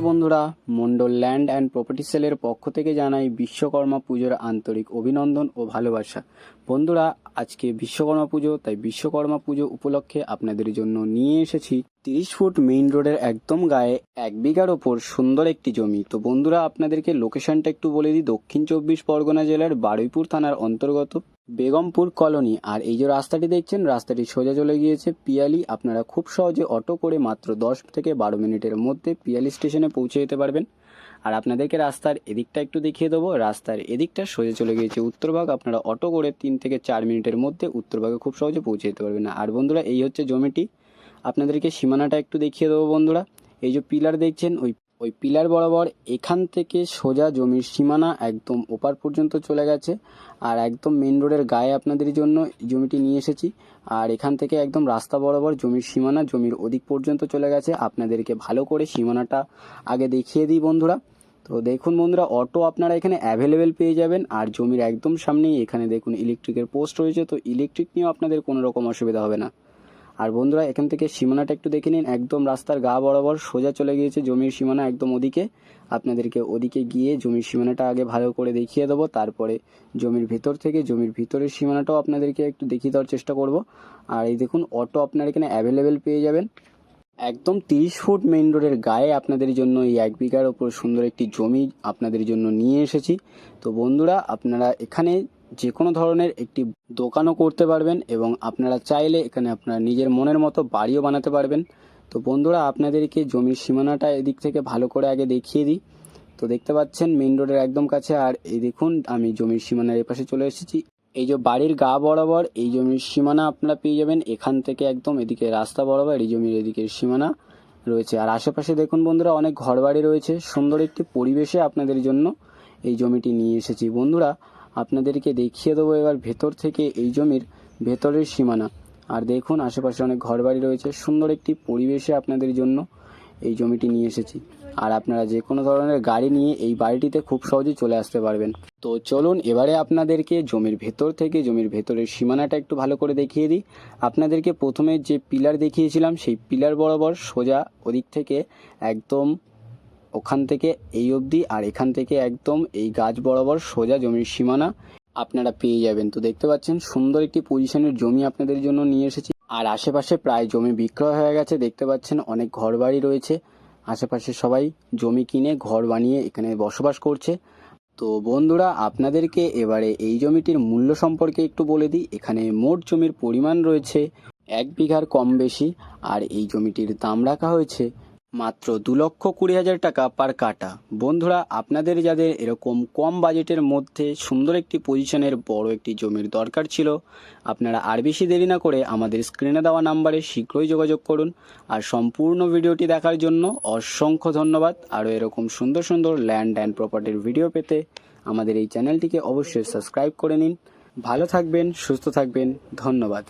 বন্ধুরা, Mondal land and property সেলের পক্ষ থেকে জানাই বিশ্বকর্মা পুজোর আন্তরিক অভিনন্দন ও ভালোবাসা। বন্ধুরা, আজকে বিশ্বকর্মা পুজো, তাই বিশ্বকর্মা পুজো উপলক্ষে আপনাদের জন্য নিয়ে এসেছি তিরিশ ফুট মেইন রোডের একদম গায়ে এক বিঘার ওপর সুন্দর একটি জমি। তো বন্ধুরা, আপনাদেরকে লোকেশনটা একটু বলে দিই। দক্ষিণ চব্বিশ পরগনা জেলার বারুইপুর থানার অন্তর্গত বেগমপুর কলোনি। আর এই যে রাস্তাটি দেখছেন, রাস্তাটি সোজা চলে গিয়েছে পিয়ালি। আপনারা খুব সহজে অটো করে মাত্র দশ থেকে বারো মিনিটের মধ্যে পিয়ালি স্টেশনে পৌঁছে যেতে পারবেন। আর আপনাদেরকে রাস্তার এদিকটা একটু দেখিয়ে দেবো। রাস্তার এদিকটা সোজা চলে গিয়েছে উত্তরভাগ আপনারা অটো করে তিন থেকে চার মিনিটের মধ্যে উত্তরভাগে খুব সহজে পৌঁছে যেতে পারবেন। আর বন্ধুরা, এই হচ্ছে জমিটি। আপনাদেরকে সীমানাটা একটু দেখিয়ে দেবো বন্ধুরা। এই যে পিলার দেখছেন, ওই ওই পিলার বরাবর এখান থেকে সোজা জমির সীমানা একদম ওপার পর্যন্ত চলে গেছে। আর একদম মেন রোডের গায়ে আপনাদের জন্য জমিটি নিয়ে এসেছি। আর এখান থেকে একদম রাস্তা বরাবর জমির সীমানা জমির ওদিক পর্যন্ত চলে গেছে। আপনাদেরকে ভালো করে সীমানাটা আগে দেখিয়ে দিই বন্ধুরা। তো দেখুন বন্ধুরা অটো আপনারা এখানে অ্যাভেলেবেল পেয়ে যাবেন। আর জমির একদম সামনেই এখানে দেখুন ইলেকট্রিকের পোস্ট রয়েছে। তো ইলেকট্রিক নিয়েও আপনাদের কোনো রকম অসুবিধা হবে না। আর বন্ধুরা, এখান থেকে সীমানাটা একটু দেখে নিন। একদম রাস্তার গা বরাবর সোজা চলে গিয়েছে জমির সীমানা একদম ওদিকে। আপনাদেরকে ওদিকে গিয়ে জমির সীমানাটা আগে ভালো করে দেখিয়ে দেবো। তারপরে জমির ভেতর থেকে জমির ভিতরের সীমানাটাও আপনাদেরকে একটু দেখিয়ে দেওয়ার চেষ্টা করব। আর এই দেখুন, অটো আপনার এখানে অ্যাভেলেবেল পেয়ে যাবেন। একদম তিরিশ ফুট মেইন রোডের গায়ে আপনাদের জন্য এই এক বিঘার ওপর সুন্দর একটি জমি আপনাদের জন্য নিয়ে এসেছি। তো বন্ধুরা, আপনারা এখানে যে কোনো ধরনের একটি দোকানও করতে পারবেন এবং আপনারা চাইলে এখানে আপনারা নিজের মনের মতো বাড়িও বানাতে পারবেন। তো বন্ধুরা, আপনাদেরকে জমির সীমানাটা এদিক থেকে ভালো করে আগে দেখিয়ে দিই। তো দেখতে পাচ্ছেন মেইন রোডের একদম কাছে। আর এই দেখুন, আমি জমির সীমানার এপাশে চলে এসেছি। এই যে বাড়ির গা বরাবর এই জমির সীমানা আপনারা পেয়ে যাবেন। এখান থেকে একদম এদিকে রাস্তা বরাবর এই জমির এদিকের সীমানা রয়েছে। আর আশেপাশে দেখুন বন্ধুরা, অনেক ঘরবাড়ি রয়েছে। সুন্দর একটি পরিবেশে আপনাদের জন্য এই জমিটি নিয়ে এসেছি। বন্ধুরা আপনাদেরকে দেখিয়ে দেবো এবার ভেতর থেকে এই জমির ভেতরের সীমানা। আর দেখুন, আশেপাশে অনেক ঘরবাড়ি রয়েছে। সুন্দর একটি পরিবেশে আপনাদের জন্য এই জমিটি নিয়ে এসেছি। আর আপনারা যে কোনো ধরনের গাড়ি নিয়ে এই বাড়িটিতে খুব সহজেই চলে আসতে পারবেন। তো চলুন, এবারে আপনাদেরকে জমির ভেতর থেকে জমির ভেতরের সীমানাটা একটু ভালো করে দেখিয়ে দিই। আপনাদেরকে প্রথমে যে পিলার দেখিয়েছিলাম, সেই পিলার বরাবর সোজা ওদিক থেকে একদম ওখান থেকে এই অবধি, আর এখান থেকে একদম এই গাছ বরাবর সোজা জমির সীমানা আপনারা পেয়ে যাবেন। তো দেখতে পাচ্ছেন, সুন্দর একটি পজিশনের জমি আপনাদের জন্য নিয়ে এসেছি। আর আশেপাশে প্রায় জমি বিক্রয় হয়ে গেছে, দেখতে পাচ্ছেন অনেক ঘরবাড়ি রয়েছে। আশেপাশে সবাই জমি কিনে ঘর বানিয়ে এখানে বসবাস করছে। তো বন্ধুরা, আপনাদেরকে এবারে এই জমিটির মূল্য সম্পর্কে একটু বলে দিই। এখানে মোট জমির পরিমাণ রয়েছে এক বিঘার কম বেশি, আর এই জমিটির দাম রাখা হয়েছে মাত্র দু লক্ষ কুড়ি হাজার টাকা পার কাটা। বন্ধুরা, আপনাদের যাদের এরকম কম বাজেটের মধ্যে সুন্দর একটি পজিশনের বড় একটি জমির দরকার ছিল, আপনারা আর বেশি দেরি না করে আমাদের স্ক্রিনে দেওয়া নাম্বারে শীঘ্রই যোগাযোগ করুন। আর সম্পূর্ণ ভিডিওটি দেখার জন্য অসংখ্য ধন্যবাদ। আরও এরকম সুন্দর সুন্দর ল্যান্ড অ্যান্ড প্রপার্টির ভিডিও পেতে আমাদের এই চ্যানেলটিকে অবশ্যই সাবস্ক্রাইব করে নিন। ভালো থাকবেন, সুস্থ থাকবেন। ধন্যবাদ।